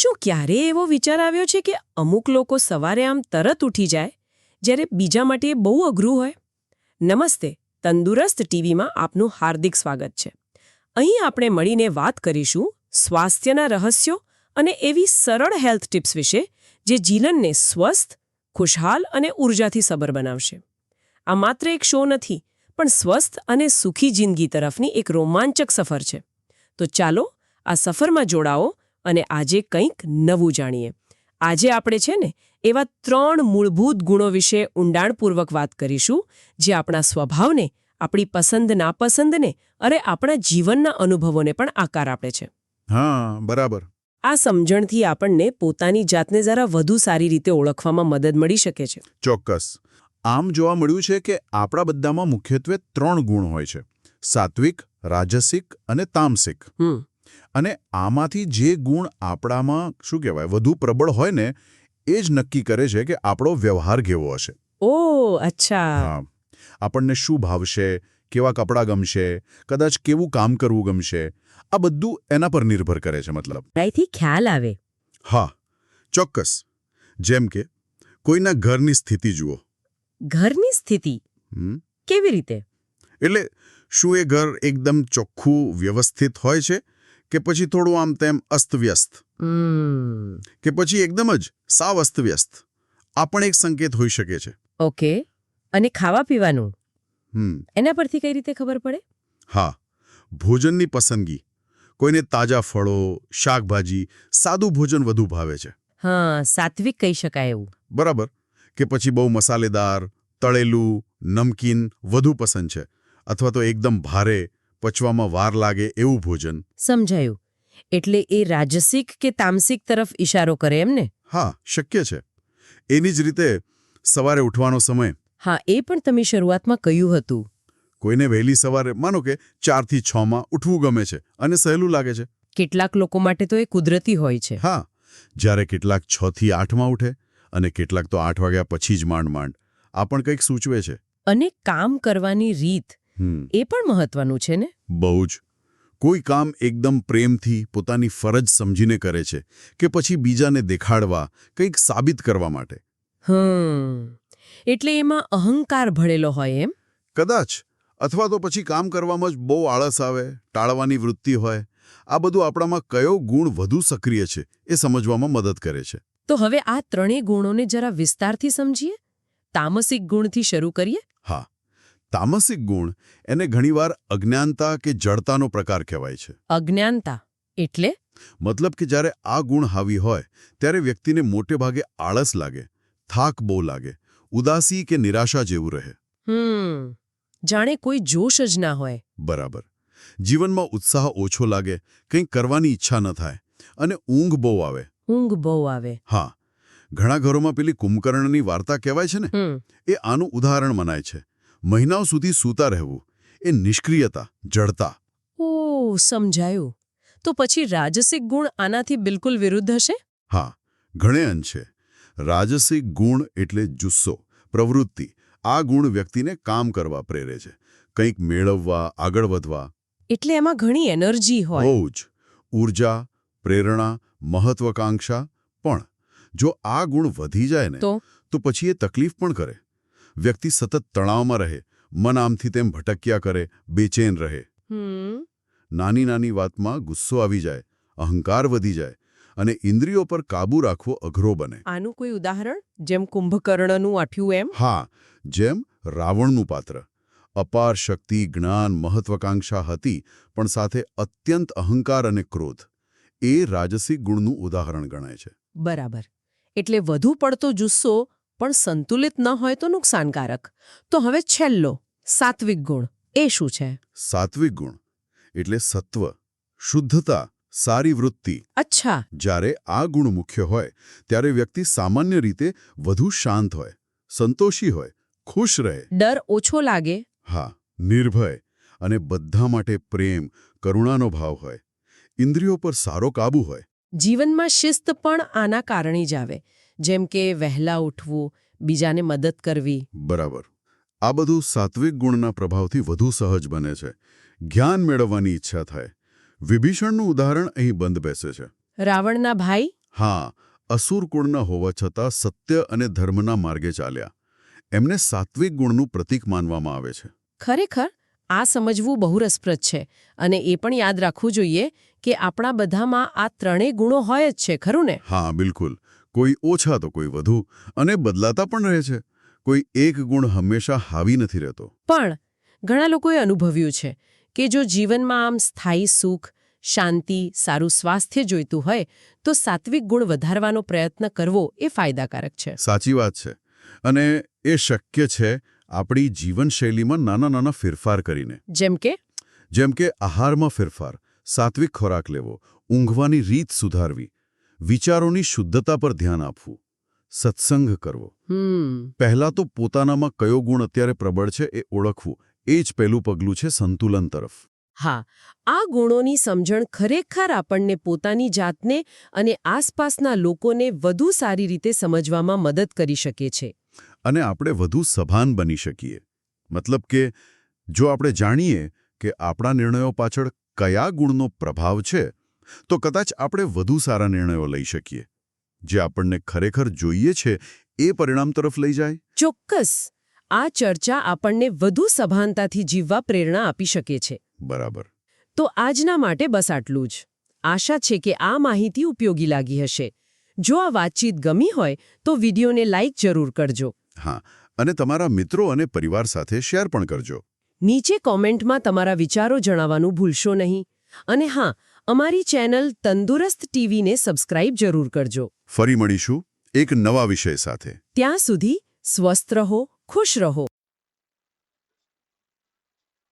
શું ક્યારેય એવો વિચાર આવ્યો છે કે અમુક લોકો સવારે આમ તરત ઉઠી જાય, જ્યારે બીજા માટે બહુ અઘરું હોય? નમસ્તે, તંદુરસ્ત ટીવીમાં આપનું હાર્દિક સ્વાગત છે. અહીં આપણે મળીને વાત કરીશું સ્વાસ્થ્યના રહસ્યો અને એવી સરળ હેલ્થ ટિપ્સ વિશે, જે જીવનને સ્વસ્થ, ખુશહાલ અને ઉર્જાથી સબર બનાવશે. આ માત્ર એક શો નથી, પણ સ્વસ્થ અને સુખી જિંદગી તરફની એક રોમાંચક સફર છે. તો ચાલો, આ સફરમાં જોડાઓ અને આજે કંઈક નવું જાણીએ. આજે આપણે છે ને એવા ત્રણ મૂળભૂત ગુણો વિશે ઊંડાણપૂર્વક વાત કરીશું જે આપણા સ્વભાવને આપણી પસંદ નાપસંદને અરે આપણા જીવનના અનુભવોને પણ આકાર આપે છે. હા બરાબર. આ સમજણથી આપણને પોતાની જાતને જરા વધુ સારી રીતે ઓળખવામાં મદદ મળી શકે છે. ચોક્કસ. આમ જોવા મળ્યું છે કે આપણા બધામાં મુખ્યત્વે ત્રણ ગુણ હોય છે. સાત્વિક રાજસિક અને તામસિક. અને આમાંથી જે ગુણ આપણામાં શું કહેવાય વધુ પ્રબળ હોય ને એ જ નક્કી કરે છે કે આપણો વ્યવહાર કેવો હશે. ઓ અચ્છા. આપણને શું ભાવશે કેવા કપડાં ગમશે કદાચ કેવું કામ કરવું ગમશે આ બધું એના પર નિર્ભર કરે છે મતલબ. અહીંથી ખ્યાલ આવે. હા. ચોક્કસ. જેમ કે કોઈના ઘરની સ્થિતિ જુઓ. ઘરની સ્થિતિ? કેવી રીતે? એટલે શું એ ઘર એકદમ ચોખ્ખું વ્યવસ્થિત હોય છે? કે પછી થોડું આમ તેમ અસ્તવ્યસ્ત? કે પછી એકદમ જ સાવ અસ્તવ્યસ્ત આ પણ એક સંકેત હોઈ શકે છે. ઓકે. અને ખાવા પીવાનું? એના પરથી કઈ રીતે ખબર પડે? હા. ભોજનની પસંદગી. કોઈને તાજા ફળો શાકભાજી સાદું ભોજન વધુ ભાવે છે. હા સાત્વિક કહી શકાય એવું. બરાબર. કે પછી બહુ મસાલેદાર તળેલું નમકીન વધુ પસંદ છે. અથવા તો એકદમ ભારે પચવામાં વાર લાગે એવું ભોજન. સમજાયું. એટલે એ રાજસિક કે તામસિક તરફ ઇશારો કરે એમને? હા શક્ય છે. એની જ રીતે સવારે ઉઠવાનો સમય. હા એ પણ તમે શરૂઆતમાં કહ્યું હતું. કોઈને વહેલી સવારે માનો કે ચારથી છમાં ઉઠવું ગમે છે અને સહેલું લાગે છે. કેટલાક લોકો માટે તો એ કુદરતી હોય છે. હા જ્યારે કેટલાક છથી આઠમાં ઉઠે અને કેટલાક તો આઠ વાગ્યા પછી જ માંડ માંડ આ પણ કંઈક સૂચવે છે. અને કામ કરવાની રીત એ પણ મહત્વનું છે ને? બહુ જ. કોઈ કામ એકદમ પ્રેમથી પોતાની ફરજ સમજીને કરે છે કે પછી બીજાને દેખાડવા કંઈક સાબિત કરવા માટે. હમ. એટલે એમાં અહંકાર ભળેલો હોય એમ? કદાચ. અથવા તો પછી કામ કરવામાં જ બહુ આળસ આવે ટાળવાની વૃત્તિ હોય. આ બધું આપણામાં કયો ગુણ વધુ સક્રિય છે એ સમજવામાં મદદ કરે છે. તો હવે આ ત્રણેય ગુણોને જરા વિસ્તારથી સમજીએ? તામસિક ગુણથી શરૂ કરીએ? હા. તામસિક ગુણ એને ઘણીવાર અજ્ઞાનતા કે જડતાનો પ્રકાર કહેવાય છે. અજ્ઞાનતા એટલે? મતલબ કે જ્યારે આ ગુણ હાવી હોય ત્યારે વ્યક્તિને મોટે ભાગે આળસ લાગે થાક બહુ લાગે ઉદાસી કે નિરાશા જેવું રહે. હમ જાણે કોઈ જોશ જ ના હોય. બરાબર. જીવનમાં ઉત્સાહ ઓછો લાગે કંઈક કરવાની ઈચ્છા ન થાય અને ઊંઘ બહુ આવે. ઊંઘ બહુ આવે. હા. ઘણા ઘરોમાં પેલી કુંભકર્ણની વાર્તા કહેવાય છે ને? એ આનું ઉદાહરણ મનાય છે. મહિનાઓ સુધી સૂતા રહેવું. એ નિષ્ક્રિયતા જડતા. ઓ સમજાયું. તો પછી રાજસિક ગુણ આનાથી બિલકુલ વિરુદ્ધ હશે? હા ઘણે અંશે. રાજસિક ગુણ એટલે જુસ્સો પ્રવૃત્તિ. આ ગુણ વ્યક્તિને કામ કરવા પ્રેરે છે. કંઈક મેળવવા આગળ વધવા. એટલે એમાં ઘણી એનર્જી હોય. બહુ જ. ઊર્જા પ્રેરણા મહત્વાકાંક્ષા. પણ જો આ ગુણ વધી જાય ને તો? તો પછી એ તકલીફ પણ કરે. વ્યક્તિ સતત તણાવમાં રહે મન આમથી તેમ ભટક્યા કરે બેચેન રહે. નાની નાની વાતમાં ગુસ્સો આવી જાય અહંકાર વધી જાય અને ઇન્દ્રિયો પર કાબુ રાખવો અઘરો બને. આનું કોઈ ઉદાહરણ? જેમ કુંભકર્ણનું આઠ્યું એમ? હા જેમ રાવણનું પાત્ર. અપાર શક્તિ જ્ઞાન મહત્વકાંક્ષા હતી પણ સાથે અત્યંત અહંકાર અને ક્રોધ. એ રાજસિક ગુણનું ઉદાહરણ ગણાય છે. બરાબર. એટલે વધુ પડતો જુસ્સો પણ સંતુલિત ન હોય તો નુકસાનકારક. તો હવે છેલ્લો સાત્વિક ગુણ. એ શું છે? સાત્વિક ગુણ એટલે સત્વ શુદ્ધતા સારી વૃત્તિ. અચ્છા. જ્યારે આ ગુણ મુખ્ય હોય ત્યારે વ્યક્તિ સામાન્ય રીતે વધુ શાંત હોય સંતોષી હોય ખુશ રહે. ડર ઓછો લાગે. હા નિર્ભય અને બધા માટે પ્રેમ કરુણાનો ભાવ હોય. ઇન્દ્રિયો પર સારો કાબુ હોય. જીવનમાં શિસ્ત પણ આના કારણે જ આવે. જેમ કે વહેલા ઉઠવું બીજાને મદદ કરવી. બરાબર. આ બધું સાત્વિક ગુણના પ્રભાવથી વધુ સહજ બને છે. જ્ઞાન મેળવવાની ઈચ્છા થાય. વિભીષણનું ઉદાહરણ અહીં બંધ બેસે છે. રાવણના ભાઈ? હા અસુર કુળના હોવા છતાં સત્ય અને ધર્મના માર્ગે ચાલ્યા. એમને સાત્વિક ગુણનું પ્રતીક માનવામાં આવે છે. ખરેખર આ સમજવું બહુ રસપ્રદ છે અને એ પણ યાદ રાખવું જોઈએ કે આપણા બધામાં આ ત્રણેય ગુણો હોય જ છે ખરું ને? હા બિલકુલ. કોઈ ઓછા તો કોઈ વધુ અને બદલાતા પણ રહે છે. કોઈ એક ગુણ હંમેશા હાવી નથી રહેતો. પણ ઘણા લોકોએ અનુભવ્યું છે કે જો જીવનમાં આમ સ્થાયી સુખ શાંતિ સારું સ્વાસ્થ્ય જોઈતું હોય તો સાત્વિક ગુણ વધારવાનો પ્રયત્ન કરવો એ ફાયદાકારક છે. સાચી વાત છે. અને એ શક્ય છે આપણી જીવનશૈલીમાં નાના નાના ફેરફાર કરીને. જેમ કે? જેમ કે આહારમાં ફેરફાર સાત્વિક ખોરાક લેવો ઊંઘવાની રીત સુધારવી વિચારોની શુદ્ધતા પર ધ્યાન આપવું. સત્સંગ કરવો. હમ. પહેલા તો પોતાનામાં કયો ગુણ અત્યારે પ્રબળ છે એ ઓળખવું. એ જ પહેલું પગલું છે સંતુલન તરફ. હા આ ગુણોની સમજણ ખરેખર આપણને પોતાની જાતને અને આસપાસના લોકોને વધુ સારી રીતે સમજવામાં મદદ કરી શકે છે. અને આપણે વધુ સભાન બની શકીએ. મતલબ કે જો આપણે જાણીએ કે આપણા નિર્ણયો પાછળ કયા ગુણનો પ્રભાવ છે તો કદાચ આપણે વધુ સારા નિર્ણયો લઈ શકીએ. જે આપણને ખરેખર જોઈએ છે એ પરિણામ તરફ લઈ જાય? ચોક્કસ. આ ચર્ચા આપણને વધુ સભાનતાથી જીવવા પ્રેરણા આપી શકે છે. બરાબર. તો આજના માટે બસ આટલું જ. આશા છે કે આ માહિતી ઉપયોગી લાગી હશે. જો આ વાતચીત ગમી હોય તો વિડીયોને લાઇક જરૂર કરજો. હા અને તમારા મિત્રો અને પરિવાર સાથે શેર પણ કરજો. નીચે કોમેન્ટમાં તમારા વિચારો જણાવવાનું ભૂલશો નહીં. અને હા અમારી ચેનલ તંદુરસ્ત ટીવીને સબસ્ક્રાઇબ જરૂર કરજો. ફરી મળીશું એક નવા વિષય સાથે. ત્યાં સુધી સ્વસ્થ રહો ખુશ રહો.